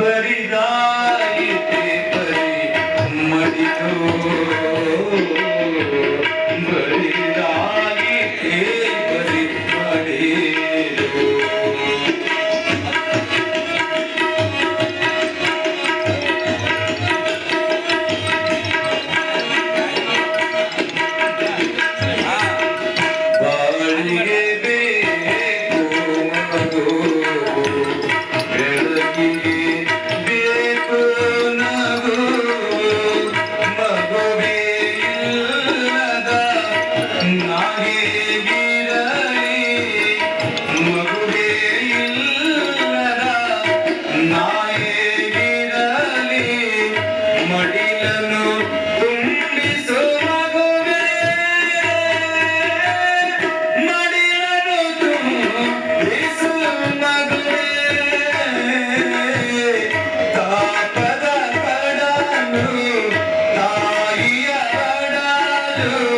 बरी जाई ते परी मडी do.